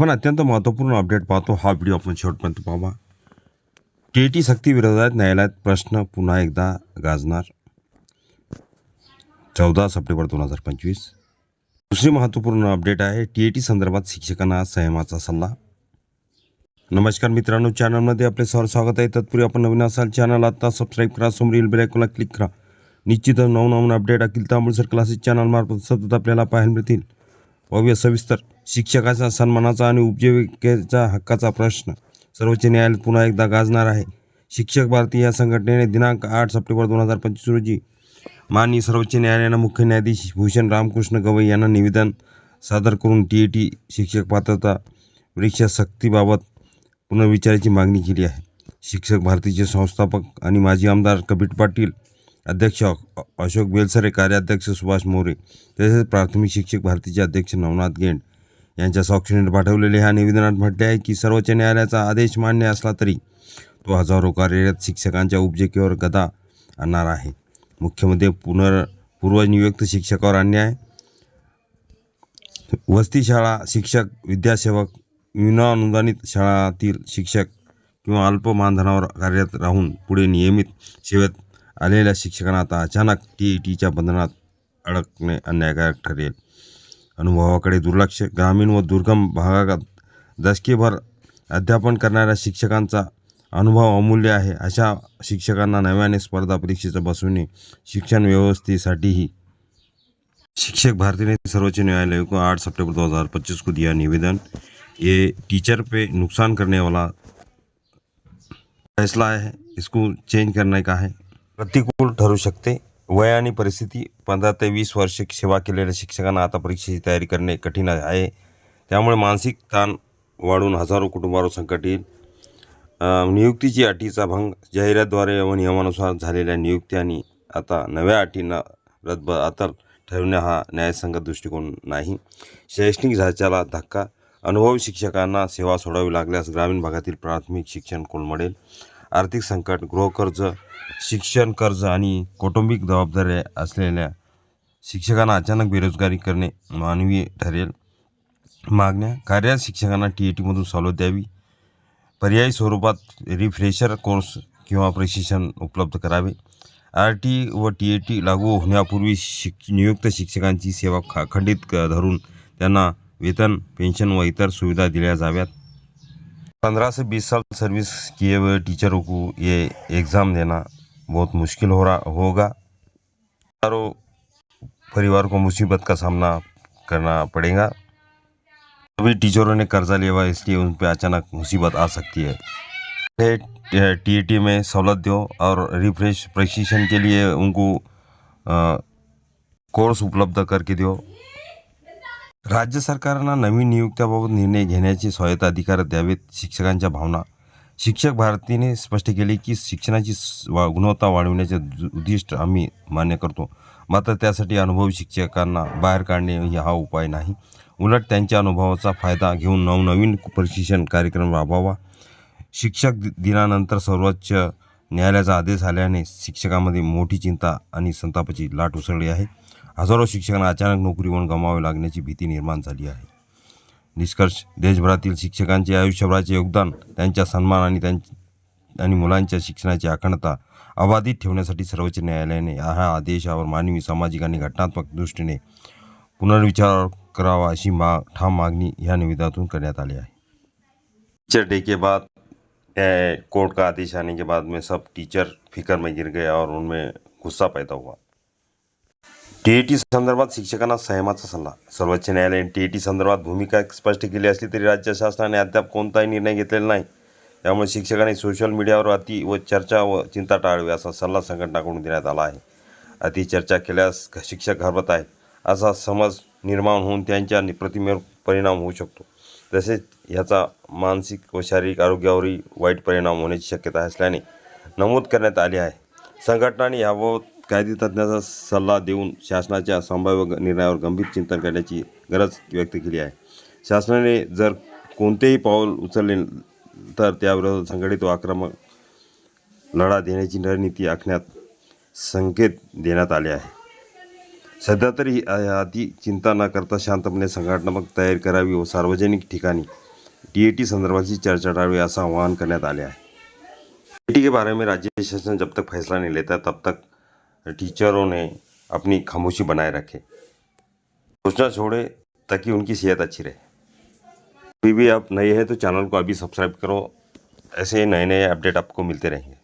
आपण अत्यंत महत्त्वपूर्ण अपडेट पाहतो. हा व्हिडिओ आपण शेवटपर्यंत पाहावा टी टी सक्ती विरोधात न्यायालयात प्रश्न पुन्हा एकदा गाजणार. चौदा सप्टेंबर दोन हजार पंचवीस. दुसरी महत्त्वपूर्ण अपडेट आहे. टी ए टी संदर्भात शिक्षकांना संयमाचा सल्ला. नमस्कार मित्रांनो चॅनलमध्ये आपले सर स्वागत आहे. तत्पूर्वी आपण नवीन असाल चॅनल आता सबस्क्राईब करा समोरील बेलायकोला क्लिक करा. निश्चितच नवनवीन अपडेट अखिल तांबुळसर क्लासेस चॅनलमार्फत सतत आपल्याला पाहायला मिळतील. पाहूया सविस्तर शिक्षकाचा सन्मानाचा आणि उपजीविकेचा हक्काचा प्रश्न. सर्वोच्च न्यायालयात पुन्हा एकदा गाजणार आहे. शिक्षक भारती या संघटनेने दिनांक आठ सप्टेंबर दोन हजार पंचवीस रोजी माननीय सर्वोच्च न्यायालयानं मुख्य न्यायाधीश भूषण रामकृष्ण गवई यांना निवेदन सादर करून टी ए टी शिक्षक पात्रता परीक्षा सक्तीबाबत पुनर्विचाराची मागणी केली आहे. शिक्षक भारतीचे संस्थापक आणि माजी आमदार कबीर पाटील अध्यक्ष अशोक बेलसरे कार्याध्यक्ष सुभाष मोरे तसेच प्राथमिक शिक्षक भारतीचे अध्यक्ष नवनाथ गेंड यांच्या साक्षीने पाठवलेले ह्या निवेदनात म्हटले आहे की सर्वोच्च न्यायालयाचा आदेश मान्य असला तरी तो हजारो कार्यरत शिक्षकांच्या उपजेकेवर गदा आणणार आहे. मुख्यमध्ये पुनर पूर्वनियुक्त शिक्षकावर अन्याय? वसती शाळा शिक्षक विद्यासेवक विनाअनुदानित शाळातील शिक्षक किंवा अल्प मानधनावर कार्यरत राहून पुढे नियमित सेवेत आलेल्या शिक्षकांना आता अचानक टी ई टीच्या बंधनात अडकणे अन्यायकारक ठरेल. अनुभवाकडे दुर्लक्ष. ग्रामीण व दुर्गम भागात दशकेभर अध्यापन करणाऱ्या शिक्षकांचा अनुभव अमूल्य आहे. अशा शिक्षकांना नव्याने स्पर्धा परीक्षेचं बसवणे शिक्षण व्यवस्थेसाठीही. शिक्षक भारती ने सर्वोच्च न्यायालय को आठ सितंबर 2025 को दिया निवेदन. ये टीचर पे नुकसान करने वाला फैसला है. इसको चेंज करने का है. प्रतिकूल ठरू शकते. वय आणि परिस्थिती पंधरा ते वीस वर्ष सेवा केलेल्या शिक्षकांना आता परीक्षेची तयारी करणे कठीण आहे. त्यामुळे मानसिक ताण वाढून हजारो कुटुंबावर संकट येईल. नियुक्तीची अटीचा भंग जाहिरातद्वारे व नियमानुसार झालेल्या नियुक्ती आणि आता नव्या अटींना रद्द अतल ठरवणे हा न्यायसंगत दृष्टिकोन नाही. शैक्षणिक ढाच्याला धक्का अनुभवी शिक्षकांना सेवा सोडावी लागल्यास ग्रामीण भागातील प्राथमिक शिक्षण कोलमडेल. आर्थिक संकट गृहकर्ज शिक्षण कर्ज आणि कौटुंबिक जबाबदाऱ्या असलेल्या शिक्षकांना अचानक बेरोजगारी करणे मानवी ठरेल. मागण्या कार्यरत शिक्षकांना टी ए टीमधून सवलत द्यावी. पर्यायी स्वरूपात रिफ्रेशर कोर्स किंवा प्रशिक्षण उपलब्ध करावे. आर टी व टी ए टी लागू होण्यापूर्वी शिक नियुक्त शिक्षकांची सेवा खा खंडित धरून त्यांना वेतन पेन्शन व इतर सुविधा दिल्या जाव्यात. पंद्रह से बीस साल सर्विस किए हुए टीचरों को ये एग्ज़ाम देना बहुत मुश्किल हो रहा, होगा। हज़ारों परिवार को मुसीबत का सामना करना पड़ेगा। सभी टीचरों ने कर्जा लिया हुआ इसलिए उन पर अचानक मुसीबत आ सकती है। टी ए टी में सहूलत दो और रिफ्रेश प्रशिक्षण के लिए उनको कोर्स उपलब्ध करके दो। राज्य सरकारना नवीन नियुक्त्याबाबत निर्णय घेण्याचे स्वायत्त अधिकार द्यावेत शिक्षकांच्या भावना. शिक्षक भारतीने स्पष्ट केले की शिक्षणाची वा गुणवत्ता वाढविण्याचे दु- उद्दिष्ट आम्ही मान्य करतो. मात्र त्यासाठी अनुभवी शिक्षकांना बाहेर काढणे हा उपाय नाही. उलट त्यांच्या अनुभवाचा फायदा घेऊन नवनवीन प्रशिक्षण कार्यक्रम राबवावा. शिक्षक दि- दिनानंतर सर्वोच्च न्यायालयाचा आदेश आल्याने शिक्षकांमध्ये मोठी चिंता आणि संतापाची लाट उसळली आहे. हजारो शिक्षकांना अचानक नोकरीवरून गमावे लागण्याची भीती निर्माण झाली आहे. निष्कर्ष देशभरातील शिक्षकांचे आयुष्यभराचे योगदान त्यांच्या सन्मान आणि त्यां आणि मुलांच्या शिक्षणाची अखंडता अबाधित ठेवण्यासाठी सर्वोच्च न्यायालयाने हा आदेशावर मानवी सामाजिक आणि घटनात्मक दृष्टीने पुनर्विचार करावा अशी मा ठाम मागणी ह्या निवेदनातून करण्यात आली आहे. टीचर डे के बाद कोर्ट का आदेश आने के बाद में सब टीचर फिकर में गिर गए और उनमें गुस्सा पैदा हुआ। टी ए टी संदर्भात शिक्षकांना संयमाचा सल्ला सर्वोच्च न्यायालयाने टी ए टी संदर्भात भूमिका स्पष्ट केली असली तरी राज्य शासनाने अद्याप कोणताही निर्णय घेतलेला नाही. त्यामुळे शिक्षकांनी सोशल मीडियावर अति व चर्चा व चिंता टाळावी असा सल्ला संघटनाकडून देण्यात आला आहे. अति चर्चा केल्यास शिक्षक घाबरत आहेत असा समज निर्माण होऊन त्यांच्या प्रतिमेवर परिणाम होऊ शकतो. तसेच ह्याचा मानसिक व शारीरिक आरोग्यावरही वाईट परिणाम होण्याची शक्यता असल्याने नमूद करण्यात आली आहे. संघटनाने याबाबत कायदे तज्ज्ञाचा सल्ला देऊन शासनाच्या संभाव्य निर्णयावर गंभीर चिंतन करण्याची गरज व्यक्त केली आहे. शासनाने जर कोणतेही पाऊल उचलले तर त्याविरोधात संघटित व आक्रमक लढा देण्याची रणनीती आखण्यात संकेत देण्यात आले आहे. सध्या तरी आधी चिंता न करता शांतपणे संघटनात्मक तयारी करावी व सार्वजनिक ठिकाणी डी ए टी संदर्भाची चर्चा टाळावी असं आवाहन करण्यात आले आहे. डी टी के बारे में राज्य शासन जब तक फैसला नहीं लेता तब तक टीचरों ने अपनी खामोशी बनाए रखे। सोचना छोड़े ताकि उनकी सेहत अच्छी रहे। अभी भी आप नए हैं तो चैनल को अभी सब्सक्राइब करो। ऐसे नए नए अपडेट आपको मिलते रहेंगे।